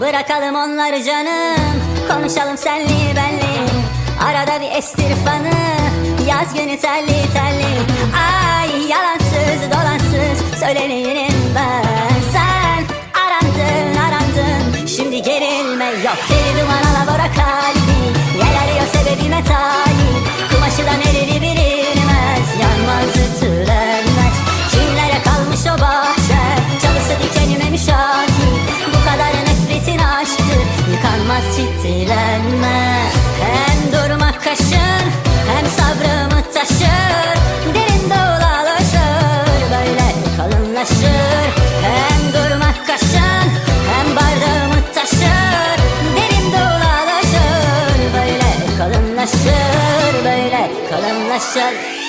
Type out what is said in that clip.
Bırakalım onları canım. Konuşalım senli benli. Arada bir estir fanı. Yaz günü terli terli. Ay yalansız dolansız Söyleneyim ben. Sen arandın arandın. Şimdi gerilme. Yok Deli duman alabora kalbi Yıkanmaz çitilenme Hem durmak kaşın Hem sabrımı taşır. Derin dolalaşır Böyle kalınlaşır. Hem durmak kaşın Hem bardağımı taşır. Derin dolalaşır Böyle kalınlaşır Böyle kalınlaşır